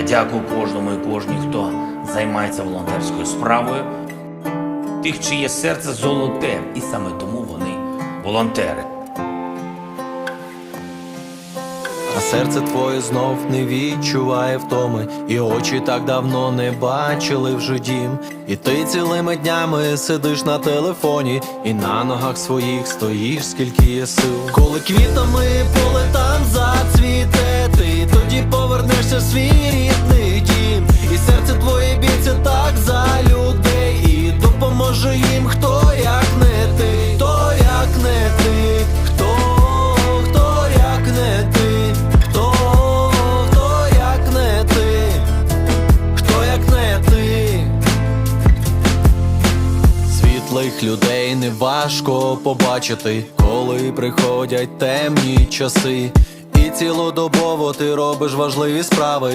Я дякую кожному і кожній, хто займається волонтерською справою. Тих, чиє серце золоте, і саме тому вони волонтери. А серце твоє знов не відчуває втоми, і очі так давно не бачили вже дім. І ти цілими днями сидиш на телефоні, і на ногах своїх стоїш, скільки є сил. Коли квітами поле там зацвіте, ти тоді повернешся в свій допоможе хто як не ти, хто як не ти, хто, хто як не ти, хто, хто як не ти, хто як не ти. Світлих людей не важко побачити, коли приходять темні часи, і цілодобово ти робиш важливі справи.